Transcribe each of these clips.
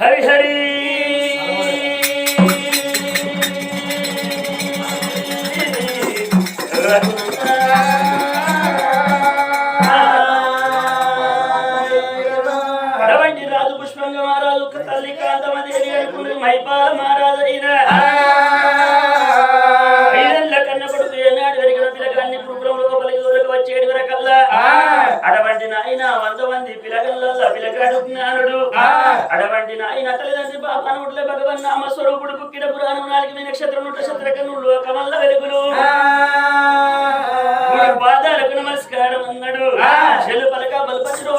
హరి హరి. కడవంటి రాజు పుష్పంగ మహారాజు తల్లి కాంతమదేవి అనుకుని మైపాల మహారాజు అయిన. ఏనాడు వెరిగిన పిల్లగాన్ని దూరకు వచ్చేడు వరకల్లా. అటువంటి నాయన వంద మంది పిలగల్ల పిలగాడు జ్ఞానుడు. అటువంటి నాయన తల్లిదండ్రి బాబానుట్ల భగవన్ నామ స్వరూపుడు పుక్కిడ పురాణం నాలుగు నక్షత్రం నూట శత్రకను లోకమల్ల వెలుగులు. పాదాలకు నమస్కారం అన్నాడు చెల్లు పలక బలపతిలో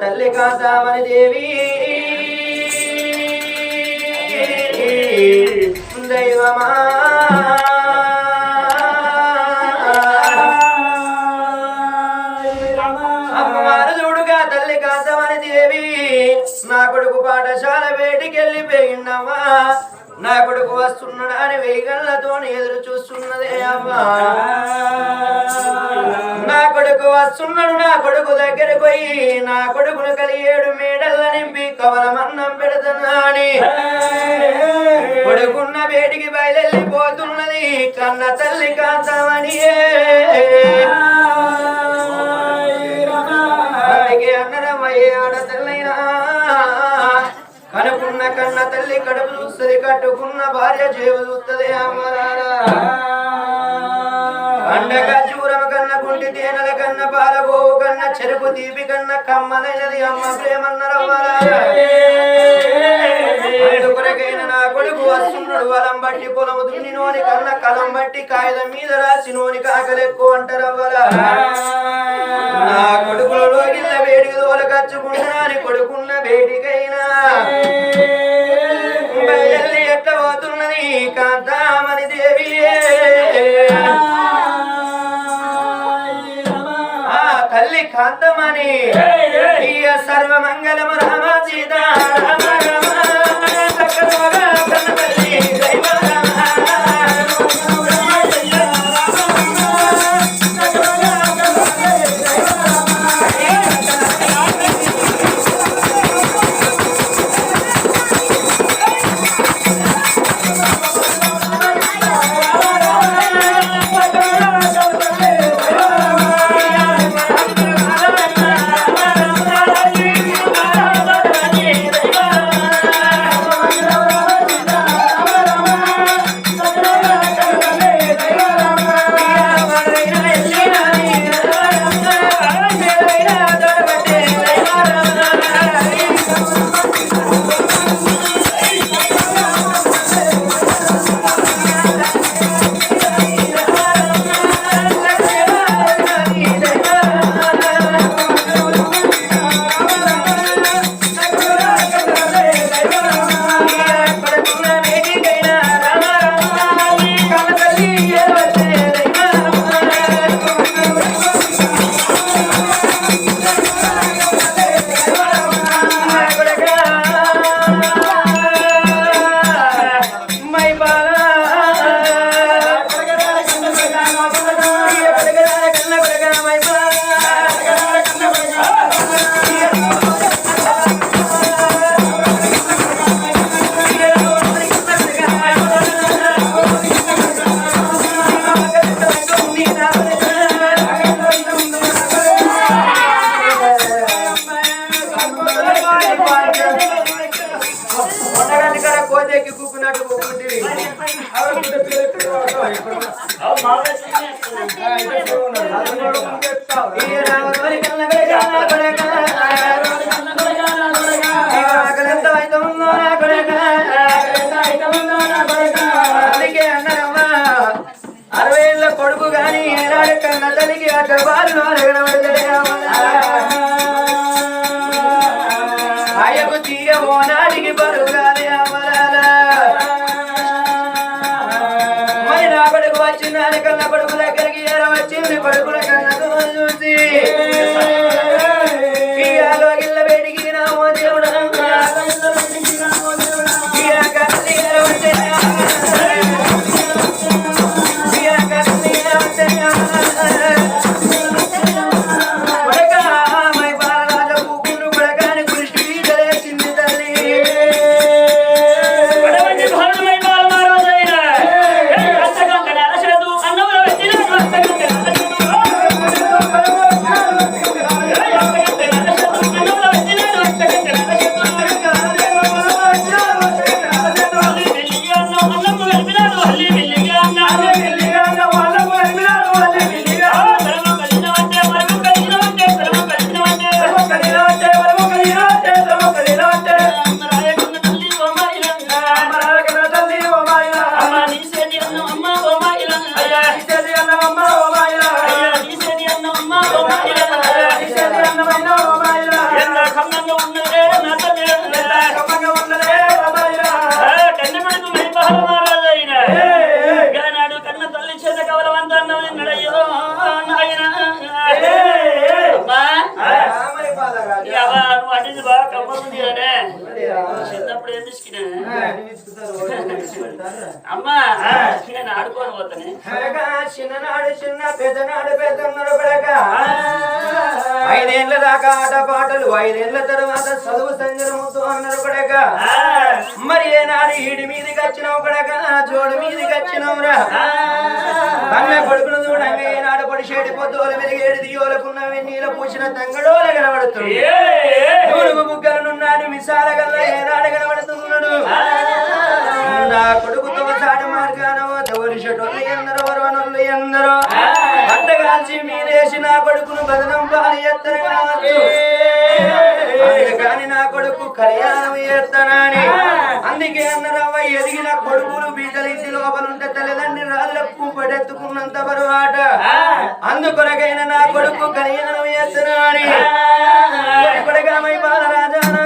తల్లి కాదామని దేవి? దైవమా? అమ్మవారు చూడుగా తల్లి కాదామని దేవి? నా కొడుకు పాఠశాల వేటికి వెళ్ళిపోయిండమ్మా నా కొడుకు వస్తున్నాడు అని వెయ్యగళ్ళతో ఎదురు చూస్తున్నదే అమ్మా. నా కొడుకు వస్తున్నాడు నా కొడుకు దగ్గర పోయి నా కొడుకును కలియేడు మేడల్ల నింపి కవలమన్నం పెడుతున్నాని కొడుకున్న వేడికి బయలుపోతున్నది కన్న తల్లి కాంతమని అన్నరమయ్యే ఆడతల్లైనా కనుకున్న కన్న తల్లి కడుపు చూస్తుంది కట్టుకున్న భార్య జీవ చూస్తుంది అమ్మరారా. పండగ నుండి కన్న తేనెల కన్న పాలగోవు కన్న చెరుకు తీపి కన్న కమ్మనైనది అమ్మ ప్రేమన్నరవ్వరాకైన నా కొడుకు వస్తున్నాడు వలం బట్టి పొలము దున్నినోని కన్న కలం బట్టి కాగితం మీద రాసినోని కాకలెక్కువ అంటారవ్వరా కాంతమణి సర్వమంగళము రామ సీత ఆయకు తీయ ఓనాడికి బరువుగానే అమరాల. మరి నా కొడుకు వచ్చిందని కన్న కొడుకు దగ్గరికి ఎర వచ్చింది కొడుకుల కన్నతో చూసి. ఐదేళ్ళ తర్వాత చదువు సంజనముతో అన్నారు కొడక. మరి ఏనాడు ఈడి మీదకి వచ్చినావు కొడక? జోడు మీదకి వచ్చినావురా. అన్న కొడుకును చూడంగా ఏనాడు పొడిచేటి పొద్దుల మెరిగేడు దియోలకున్న వెన్నీల పూసిన తంగడోల కనబడుతుంది. నూలుగు బుగ్గలనున్నాడు మిసాల గల్ల ఏనాడు కనబడుతున్నాడు. నా కొడుకుతో సాటి మార్గాన వరిషటోళ్ళు ఎందరో వరవనోళ్ళు ఎందరో. కాల్చి మీరేసి నా కొడుకును బదనం పాలు ఎత్తరు కానీ నా కొడుకు కళ్యాణం ఎత్తనని అందుకే అన్నరవ్వ ఎదిగిన కొడుకులు బీటలు ఇంటి లోపలుంటే తల్లిదండ్రి రాళ్ళకు పడెత్తుకున్నంత బరువాట అందుకొరకైన నా కొడుకు కళ్యాణం ఎత్తనని కొడకమై బాలరాజా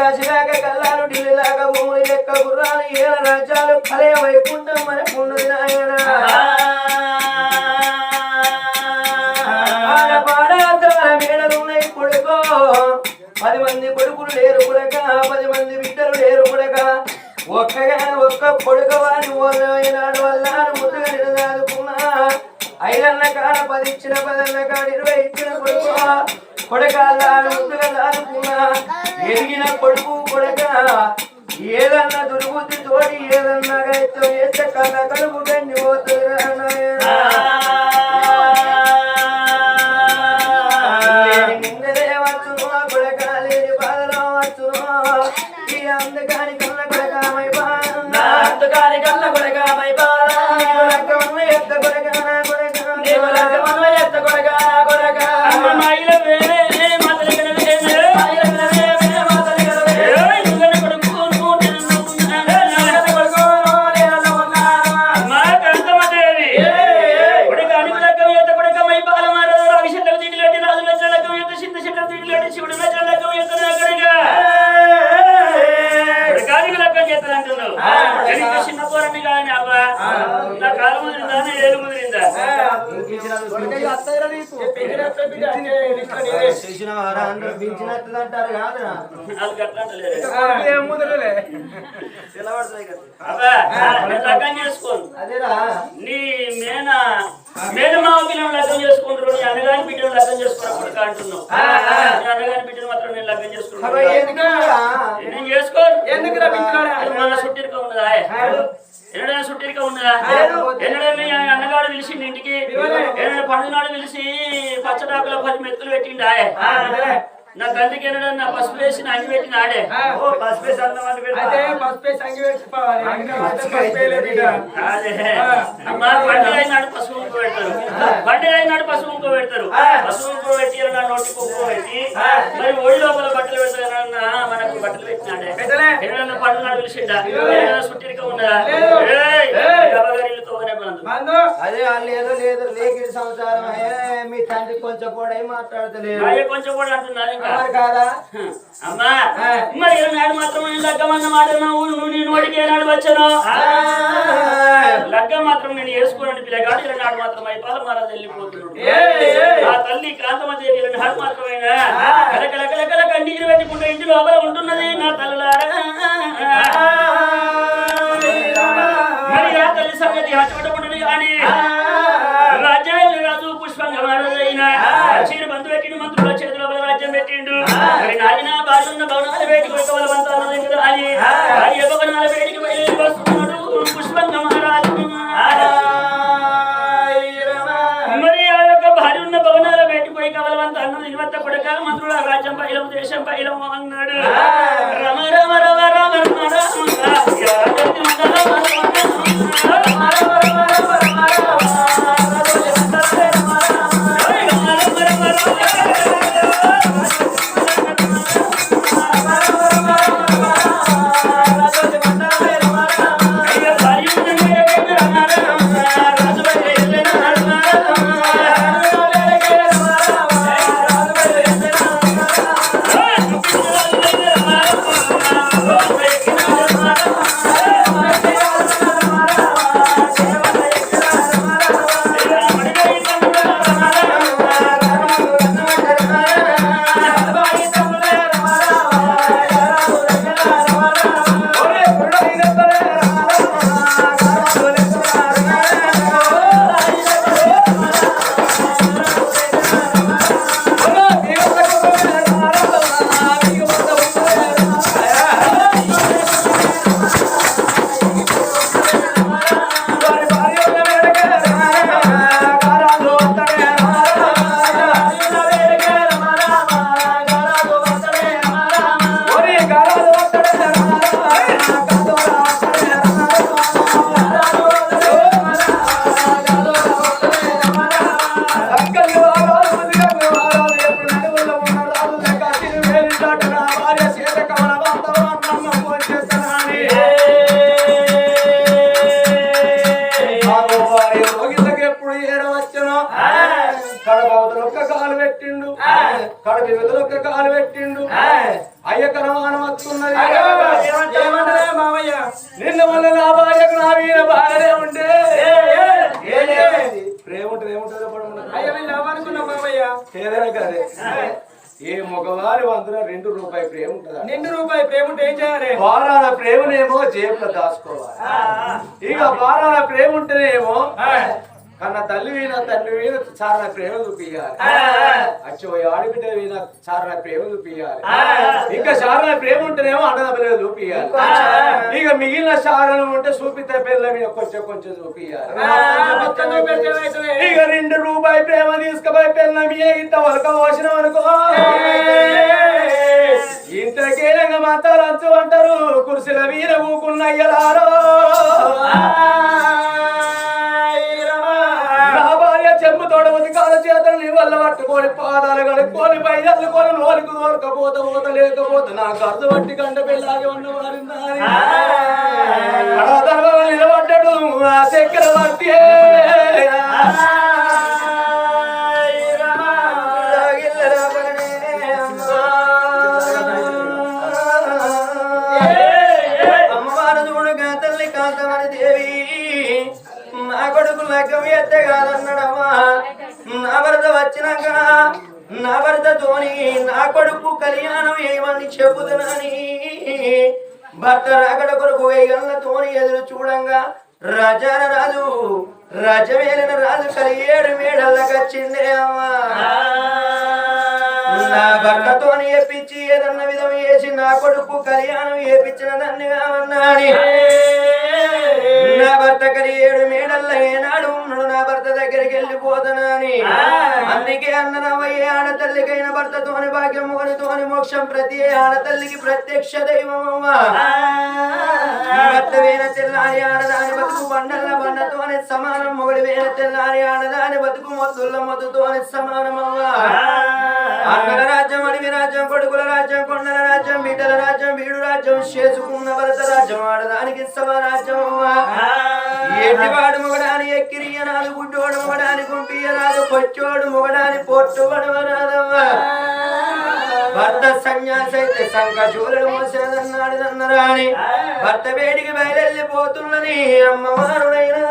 కాశీలాగా కల్లాలు ఢిల్లీ లాగా భూములు లెక్క గుర్రాలు ఏల రాజ్యాలు కలయ వైకుంఠం మనకు ఉన్నది నాయన. ఆడ పాడార్థాల మేడలు ఉన్నాయి కొడుకో. పది మంది కొడుకులు లేరు కొడక పది మంది బిడ్డలు లేరు కొడక. ఒక్కగా ఒక్క కొడుక వాడిని ఓనాడు వల్ల ముందుగా నిలదాదుకున్నా. ఐదన్న కాడ పది ఇచ్చిన పదన్న కాడ ఇరవై ఇచ్చిన కొడుకు. కొడకాల ముందుగా ఎదిగిన కొడుకు కొడక ఏదన్నా దుర్బుద్ధి తోడి ఏదన్నా గైతో ఎత్త కళ్ళ కలుపు గండి పోతుంది నేను లగ్గం చేసుకోను అదేరా నీ మేనా మేనమావ పిల్లలు లగ్గం చేసుకుంటారు నీ అన్నగారి బిడ్డను లగ్గం చేసుకున్న కొడుక అంటున్నావు. నీ అన్నగారి బిడ్డను మాత్రం నేను చేసుకుంటాను ఎందుకురా? నేను చేసుకోను. మన సుట్టిరిక ఉన్నదా? ఎన్నడైనా సుట్టిరిక ఉన్నదా? ఎన్నడైనా మీ అన్నగాడు పిలిచి ఇంటికి ఎన్నడైనా పండుగ నాడు పిలిచి పచ్చడాకుల పది మెతుకులు పెట్టిండా? నా తండ్రికి ఎన్నడైనా పసుపు వేసి అంగి పెట్టిన ఆడే. ఓ, పసిపేసి అన్నం పెడతా. అయితే పసుపే పసుపే పండుగ అయినాడు పసుపు కుంకుమ పెడతారు. పండుగ అయినాడు పసుపు కుంకుమ పెడతారు. పసుపు కుంకుమ పెట్టి నా నోటి కుంకుమ పెట్టి మరి ఒడి లోపల బట్టలు పెడతారన్న మనకు బట్టలు పెట్టినాడే. ఏదైనా పండుగ నాడు పిలిచిండా? సుట్టిరిక ఉన్నదా అదే వాళ్ళు ఏదో లేదు లేకిడి సంసారం. మీ తండ్రి కొంచెం పొడై మాట్లాడతలేదు. కొంచెం కూడా అంటున్నారు అమ్మా మరి నాడు మాత్రం నేను లగ్గమన్న మాట నువ్వు నువ్వు నీ నోటికి ఏనాడు వచ్చాను? లగ్గం మాత్రం నేను వేసుకోనండి పిల్లగాడు. ఇలా నాడు మాత్రం అయిపోవాలి మహారాజు వెళ్ళిపోతున్నాడు. ఆ తల్లి కాంతమదేవి ఇలా నాడు మాత్రమేనా? కలకల కలకల కన్నీరు పెట్టుకుంటే ఇంటి లోపల ఉంటున్నది నా తల్లులారా. మరి ఆ తల్లి సంగతి కానీ మారదైన చీర బంధు పెట్టిండు మంత్రుల చేతిలో రాజ్యం పెట్టిండు మరి నాయన బాలున్న భవనాలు వేటికి ఒక బలవంతాల దగ్గర అని భార్య భవనాల వేటికి బయలు వస్తున్నాడు పుష్పంగా మహారాజు మరి ఆ యొక్క భార్య ఉన్న భవనాల వేటికి పోయి కవలవంత అన్నది నివత్త కొడక మంత్రుల రాజ్యం పైలం దేశం పైలం అన్నాడు రమ రమ రమ రమ రమ రమ కదే ఏ మగవారి వంతున రెండు రూపాయి ప్రేమ ఉంటుందా నిండు రూపాయి ప్రేమ ఉంటే ఏం చేయాలి? వారాల ప్రేమనేమో జేబులో దాచుకోవాలి. ఇక వారాల ప్రేమ ఉంటేనేమో కన్న తల్లి వీణ తండ్రి వీణ చారణ ప్రేమ చూపియాలి అచ్చో ఆడబిడ్డ వీణ చారణ ప్రేమ చూపియాలి ఇంకా చారణ ప్రేమ ఉంటేనేమో అన్నదమ్ములు చూపియాలి ఇక మిగిలిన చారణం ఉంటే చూపితే పిల్ల మీద కొంచెం కొంచెం ఏమవుతుంది? ఇక రెండు రూపాయి ప్రేమ తీసుకుపోయి పిల్ల మీద ఇంత వలక పోసిన అనుకో మాతాలు అంచు అంటారు కుర్చీల వీర ఊకున్న పాదాలు కడుక్కొని పైదల్లుకొని నోలికి నోలకపోత పోత లేకపోతే నా గర్దు పట్టి కంట పిల్లాగి ఉన్న వారిందాని నిలబడ్డాడు ఆ చక్రవర్తి. నా లగ్గం ఎత్తే కాదన్నాడమ్మా నా భర్త వచ్చినాక నా భర్తతోని నా కొడుకు కళ్యాణం ఏమని చెబుతున్నాని? భర్త రాకడ కొరకు వేగలతోని ఎదురు చూడంగా? రాజాన రాజు రజమేలిన రాజు కలిగేడు మేడల్లకొచ్చిండే అమ్మా. నా భర్తతోని ఏపించి ఏదన్న విధం చేసి నా కొడుకు కళ్యాణం ఏపించిన దాన్ని కావన్నాని నా భర్త కలి ఏడు మేడల్ల ఏనాడు ఉన్నాడు నా భర్త దగ్గరికి వెళ్ళిపోతానని అందుకే అన్ననవయ్యే ఆడతల్లికైన భర్తతోని భాగ్యం మొగనితోని మోక్షం ప్రతి ఆడతల్లికి ప్రత్యక్ష దైవమవ్వా భర్త వేన తెల్లారి ఆడదాని బతుకు బండల్ల బండతోని సమానం మొగడి వేన తెల్లారి ఆడదాని బతుకు మొద్దుల్ల మొద్దుతోని సమానమవ్వా. అన్నల రాజ్యం అడవి రాజ్యం కొడుకుల రాజ్యం కొండల రాజ్యం బిడ్డల రాజ్యం వీడు రాజ్యం చేసుకున్న భరత రాజ్యం ఆడదానికి సమరాజ్యం అవ్వా. ఎట్టివాడు మొగడాని ఎక్కిరియనాలు గుడ్డోడు మొగడాని గుంపియరాదు కొచ్చోడు మొగడాని పొట్టు పడవరాదవ్వా భర్త సన్యాసి అయితే సంఘ చూరడు మోసేదన్నాడు నన్నరాని భర్త వేడికి బయలుపోతున్నది అమ్మవారుడైనా.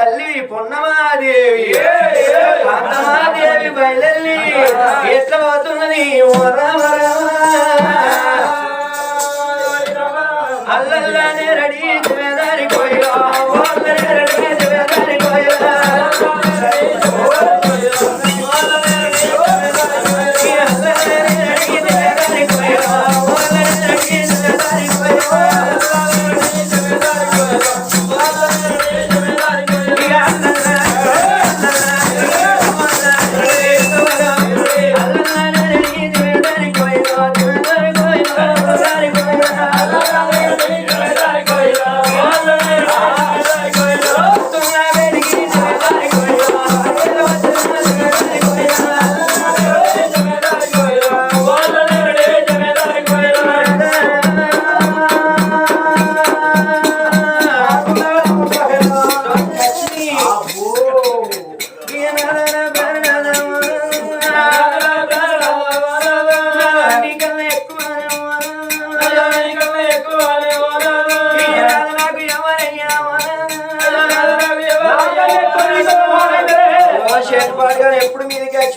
తల్లి పొన్నమాదేవి. కాంతమాదేవి బయలెల్లి ఎట్లా పోతున్నది ఓ Hallelujah.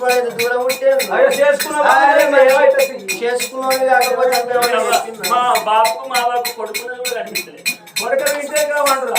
చేసుకోలేదు దూరం ఉంటే చేసుకున్నాను కాకపోతే మా బాబుకు మా బాబు కొడుకునే కూడా కనిపించలేదు కొడుకు ఇంటే కావంటారు